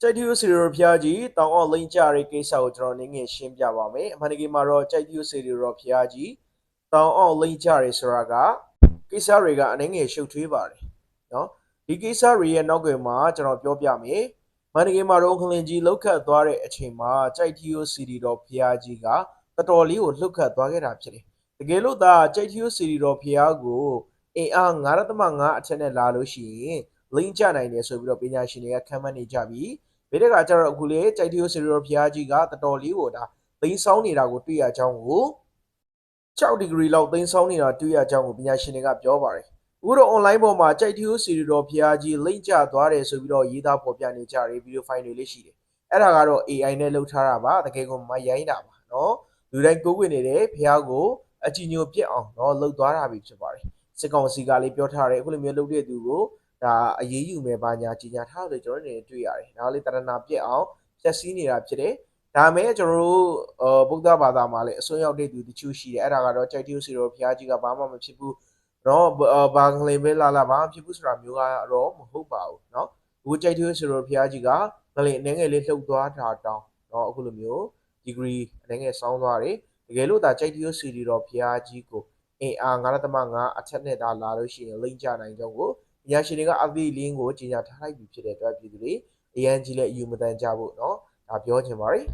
ကြိုက်တီယိုစီရိုဖျားကြီးတောင်အောင်လိမ့်ကြတဲ့ကိစ္စကိုကျွန်တော်နည်းငယ်ရှင်းပြပါမယ်အမှန်တကယ်မှာတော့ကြိုက်တီယိုစီရိုဖျားကြီးတောင်အောင်လိမ့်ကြရဲဆိုတာကကိစ္စတွေကအနည်းငယ်ရှုပ်ထွေးပါတယ်နော်ဒီကိစ္စတွေရဲ့နောက်ွယ်မှာကျွန်တော်ပြောပြမယ်မန္တလေးမှာတော့ခလင်ကြီးလှုပ်ခတ်သွားတဲ့အချိန်မှာကြိုက်တီယိုစီရီတော်ဖျားကြီးကတော်တော်လေးကိုလှုပ်ခတ်သွားခဲ့တာဖြစ်တယ်တကယ်လို့သာကြိုက်တီယိုစီရီတော်ဖျားကိုအင်အား9.5အထက်နဲ့လာလို့ရှိရင် လိမ့်ကျနိုင်တယ်ဆိုပြီးတော့ပညာရှင်တွေကခန့်မှန်းနေကြပြီးဘေးတကကျတော့အခုလေကြိုက်တရိုးစေရောဖျားကြီးကတတော်လေးကိုဒါသိမ်းဆောင်နေတာကိုတွေ့ရကြောင်းကို6ဒီဂရီလောက်သိမ်းဆောင်နေတာတွေ့ရကြောင်းကိုပညာရှင်တွေကပြောပါတယ်အခုတော့ online ပေါ်မှာကြိုက်တရိုးစေရောဖျားကြီးလိမ့်ကျသွားတယ်ဆိုပြီးတော့ရေးသားပေါ်ပြနေကြတဲ့ဗီဒီယိုဖိုင်တွေလေးရှိတယ်အဲ့ဒါကတော့ AI နဲ့လှုပ်ထားတာပါတကယ်ကိုမရိုင်းတာပါနော်လူတိုင်းကိုးကွယ်နေတဲ့ဖျားကိုအကြည်ညိုပြစ်အောင်နော်လှုပ်သွားတာပဲဖြစ်ပါတယ်စစ်ကောင်စီကလည်းပြောထားတယ်အခုလိုမျိုးလှုပ်တဲ့သူကို ဒါအရေးယူမယ်ဘာညာကြီးညာထားလို့ကျွန်တော်တို့နေတွေ့ရတယ်ဒါလေးတရဏပြက်အောင်ဖြက်စီးနေတာဖြစ်တယ်ဒါမဲ့ကျွန်တော်တို့အဗုဒ္ဓဘာသာမှာလည်းအစွန်းရောက်တဲ့သူတချို့ရှိတယ်အဲ့ဒါကတော့ကြိုက်တိယစီတော်ဘုရားကြီးကဘာမှမဖြစ်ဘူးနော်ဘာကလေးပဲလာလာဘာဖြစ်ဘူးဆိုတာမျိုးကတော့မဟုတ်ပါဘူးနော်အခုကြိုက်တိယစီတော်ဘုရားကြီးကကလေးအနေငယ်လေးလှုပ်သွားတာတောင်းနော်အခုလိုမျိုး degree အနေငယ်စောင်းသွားတယ်တကယ်လို့ဒါကြိုက်တိယစီတော်ဘုရားကြီးကိုအင်အား9.5အထက်နဲ့သာလာလို့ရှိရင်လိမ့်ကြနိုင်ကြောင်းကို ပညာရှင်တွေကအသီးလင်းကိုကြီးညာထားလိုက်ပြီဖြစ်တဲ့အတွက်ပြည်သူတွေအရန်ကြီးလည်းအယူမတန်ကြဖို့เนาะဒါပြောချင်ပါတယ်